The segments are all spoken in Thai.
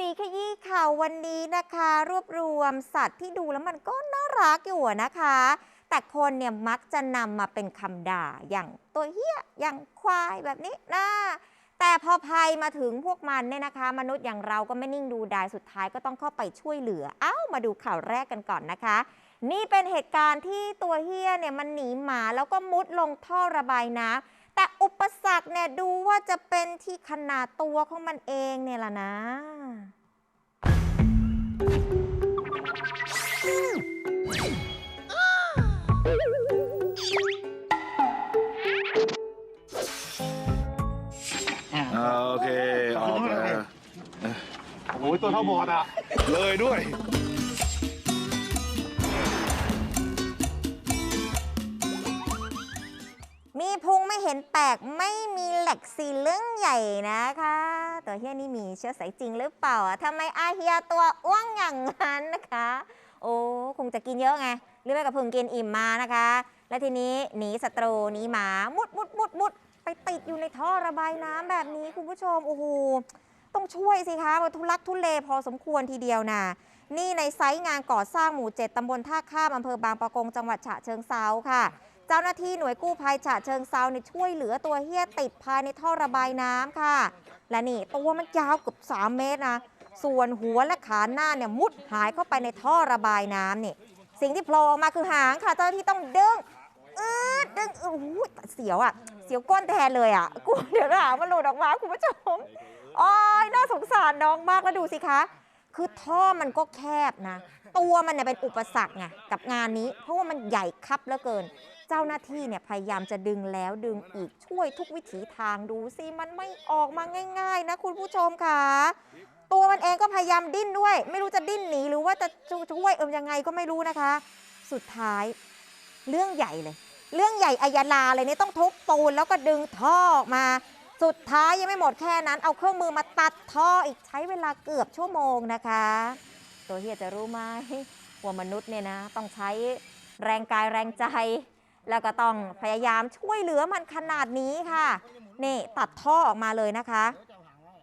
สีขยี้ข่าววันนี้นะคะ รวบรวมสัตว์ที่ดูแล้วมันก็น่ารักอยู่นะคะ แต่คนเนี่ยมักจะนำมาเป็นคำด่าอย่างตัวเฮี้ยอย่างควายแบบนี้นะแต่พอภัยมาถึงพวกมันเนี่ยนะคะ มนุษย์อย่างเราก็ไม่นิ่งดูดายสุดท้ายก็ต้องเข้าไปช่วยเหลือ เอ้ามาดูข่าวแรกกันก่อนนะคะ นี่เป็นเหตุการณ์ที่ตัวเฮี้ยเนี่ยมันหนีหมาแล้วก็มุดลงท่อระบายน้ำแต่อุปสรรคเนี่ยดูว่าจะเป็นที่ขนาดตัวของมันเองเนี่ยล่ะนะอ่าโอเค ออกแล้วโอ้ยตัวเท่าบอดอะ เลยด้วย มีพุงไม่เห็นแปลกไม่มีแหลกซีเรื่องใหญ่นะคะ ตัวเฮียนี่มีเชื้อสายจริงหรือเปล่าทำไมอาเฮียตัวอ้วงอย่างนั้นนะคะ โอ้คงจะกินเยอะไงหรือไม่กับพุงกินอิ่มมานะคะ และทีนี้หนีศัตรูหนีหมามุดมุดมุดมุดไปติดอยู่ในท่อระบายน้ำแบบนี้คุณผู้ชมโอ้โหต้องช่วยสิคะมันทุลักทุเลพอสมควรทีเดียวนะนี่ในไซต์งานก่อสร้างหมู่เจ็ดตำบลท่าข้ามอำเภอบางปะกงจังหวัดฉะเชิงเซาค่ะ เจ้าหน้าที่หน่วยกู้ภัยฉะเชิงเซาเนี่ยช่วยเหลือตัวเฮี้ยติดภายในท่อระบายน้ำค่ะ และนี่ตัวมันยาวเกือบ3 เมตรนะ ส่วนหัวและขาหน้าเนี่ยมุดหายเข้าไปในท่อระบายน้ำนี่ สิ่งที่โผล่ออกมาคือหางค่ะ เจ้าหน้าที่ต้องดึงอืดดึงอู้หูเสียวอะ เสียวก้นแทนเลยอะกูเดี๋ยวหางมันหลุดออกมาคุณผู้ชมอ้ยน่าสงสารน้องมากแล้วดูสิคะ คือท่อมันก็แคบนะ ตัวมันเนี่ยเป็นอุปสรรคไงกับงานนี้ เพราะว่ามันใหญ่คับเหลือเกิน เจ้าหน้าที่เนี่ยพยายามจะดึงแล้วดึงอีกช่วยทุกวิถีทางดูสิมันไม่ออกมาง่าย ๆ นะคุณผู้ชมค่ะตัวมันเองก็พยายามดิ้นด้วย ไม่รู้จะดิ้นหนีหรือว่าจะช่วยเอิมยังไงก็ไม่รู้นะคะ สุดท้ายเรื่องใหญ่เลย เรื่องใหญ่อายาลาเลยเนี่ยต้องทุบปูนแล้วก็ดึงท่อออกมา สุดท้ายยังไม่หมดแค่นั้น เอาเครื่องมือมาตัดท่ออีกใช้เวลาเกือบชั่วโมงนะคะ ตัวเฮียจะรู้ไหมว่ามนุษย์เนี่ยนะ ต้องใช้แรงกายแรงใจ แล้วก็ต้องพยายามช่วยเหลือมันขนาดนี้ค่ะ นี่ตัดท่อออกมาเลยนะคะ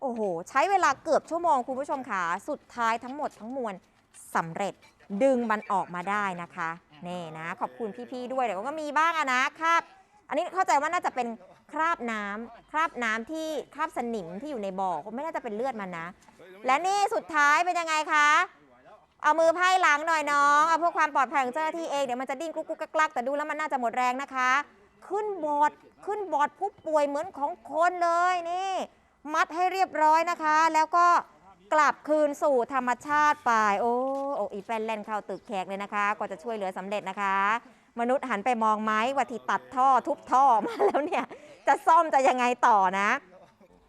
โอ้โห ใช้เวลาเกือบชั่วโมงคุณผู้ชมค่ะสุดท้ายทั้งหมดทั้งมวลสำเร็จดึงมันออกมาได้นะคะนี่นะ ขอบคุณพี่ๆด้วยเดี๋ยวก็มีบ้างอะนะครับ อันนี้เข้าใจว่าน่าจะเป็น คราบน้ำคราบน้ำที่คราบสนิมที่อยู่ในบ่อคงไม่น่าจะเป็นเลือดมันนะ และนี่สุดท้ายเป็นยังไงคะเอามือไพ่หลังหน่อยน้องเอาเพื่อความปลอดภัยของเจ้าหน้าที่เองเดี๋ยวมันจะดิ้นกุ๊กกุ๊กกักกักแต่ดูแล้วมันน่าจะหมดแรงนะคะ ขึ้นบอร์ดขึ้นบอร์ดผู้ป่วยเหมือนของคนเลยนี่ มัดให้เรียบร้อยนะคะ แล้วก็กลับคืนสู่ธรรมชาติไป โอ้โอ้อีแฟนแลนเข้าตึกแขกเลยนะคะกว่าจะช่วยเหลือสำเร็จนะคะ มนุษย์หันไปมองไหมว่าที่ตัดท่อทุบท่อมาแล้วเนี่ยจะซ่อมจะยังไงต่อนะ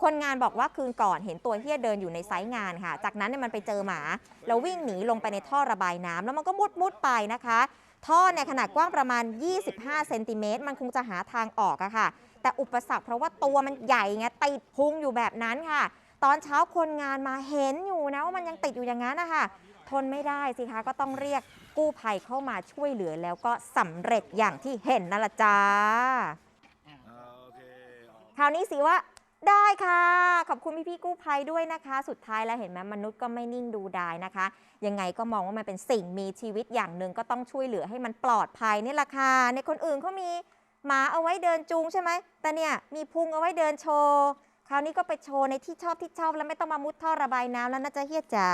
คนงานบอกว่าคืนก่อนเห็นตัวเฮียเดินอยู่ในไซต์งานค่ะ จากนั้นเนี่ยมันไปเจอหมา แล้ววิ่งหนีลงไปในท่อระบายน้ำแล้วมันก็มุดมุดไปนะคะ ท่อเนี่ยขนาดกว้างประมาณ 25 เซนติเมตรมันคงจะหาทางออกอะค่ะ แต่อุปสรรคเพราะว่าตัวมันใหญ่ไงติดพุงอยู่แบบนั้นค่ะ ตอนเช้าคนงานมาเห็นอยู่นะว่ามันยังติดอยู่อย่างนั้นนะคะ ทนไม่ได้สิคะก็ต้องเรียกกู้ภัยเข้ามาช่วยเหลือแล้วก็สำเร็จอย่างที่เห็นนั่นละจ้าอ่าโอเคคราวนี้สิว่าได้ค่ะ ขอบคุณพี่ๆกู้ภัยด้วยนะคะ สุดท้ายแล้วเห็นไหมมนุษย์ก็ไม่นิ่งดูดายนะคะ ยังไงก็มองว่ามันเป็นสิ่งมีชีวิตอย่างหนึ่งก็ต้องช่วยเหลือให้มันปลอดภัยนี่แหละค่ะในคนอื่นเขามีหมาเอาไว้เดินจูงใช่ไหมแต่เนี่ยมีพุงเอาไว้เดินโชว์คราวนี้ก็ไปโชว์ในที่ชอบที่ชอบแล้วไม่ต้องมามุดท่อระบายน้ำแล้วนะจ๊ะเฮียจ๋า